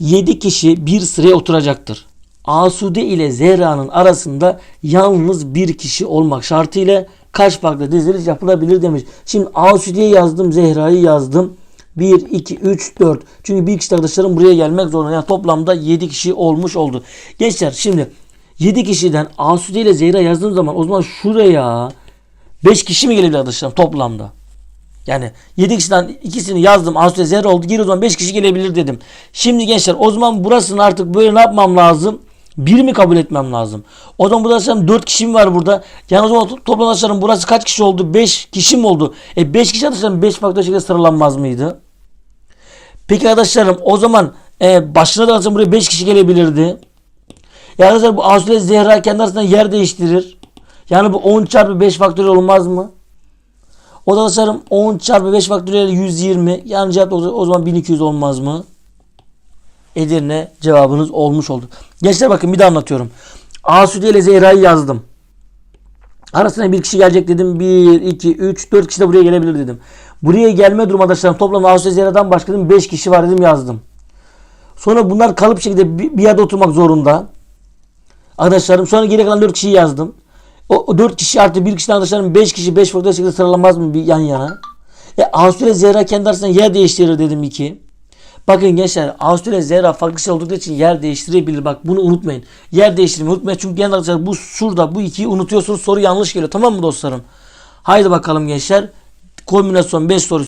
7 kişi bir sıraya oturacaktır. Asude ile Zehra'nın arasında yalnız bir kişi olmak şartıyla kaç farklı diziliş yapılabilir demiş. Şimdi Asude'yi yazdım, Zehra'yı yazdım. 1, 2, 3, 4. Çünkü bir kişi arkadaşlarım buraya gelmek zorunda. Yani toplamda 7 kişi olmuş oldu. Gençler şimdi 7 kişiden Asude ile Zehra yazdığım zaman o zaman şuraya 5 kişi mi gelebilir arkadaşlarım toplamda? Yani 7 kişiden ikisini yazdım. Asude Zehra oldu. Geri o zaman 5 kişi gelebilir dedim. Şimdi gençler o zaman burasını artık böyle ne yapmam lazım? Bir mi kabul etmem lazım? O zaman burada arkadaşlarım 4 kişi mi var burada? Yani o zaman to- toplam arkadaşlarım burası kaç kişi oldu? 5 kişi mi oldu? E 5 kişi arkadaşlarım 5 farklı şekilde sıralanmaz mıydı? Peki arkadaşlarım o zaman e, başına da arkadaşlarım buraya 5 kişi gelebilirdi. Ya arkadaşlar bu Asude Zehra kendi arasında yer değiştirir. Yani bu 10 çarpı 5 faktöriyel olmaz mı? O da arkadaşlarım 10 çarpı 5 faktöriyel 120. Yani cevap da o zaman 1200 olmaz mı? Edirne cevabınız olmuş oldu. Gençler bakın bir daha anlatıyorum. Asude ile Zehra'yı yazdım. Arasına bir kişi gelecek dedim. 1, 2, 3, 4 kişi de buraya gelebilir dedim. Buraya gelme durum arkadaşlarım toplam Asude Zehra'dan başka dedim 5 kişi var dedim yazdım. Sonra bunlar kalıp şekilde bir bir yerde oturmak zorunda. Arkadaşlarım sonra geri kalan 4 kişiyi yazdım. O, o 4 kişi artı bir kişiden arkadaşlarım 5 kişi 5 farklı şekilde sıralanmaz mı bir yan yana? E Asude Zehra kendi arasında yer değiştirir dedim 2. Bakın gençler Avusturya Zehra farklı şey oldukları için yer değiştirebilir. Bak bunu unutmayın. Yer değiştirmeyi unutmayın. Çünkü genel arkadaşlar bu şurada bu ikiyi unutuyorsunuz. Soru yanlış geliyor. Tamam mı dostlarım? Haydi bakalım gençler. Kombinasyon 5 soru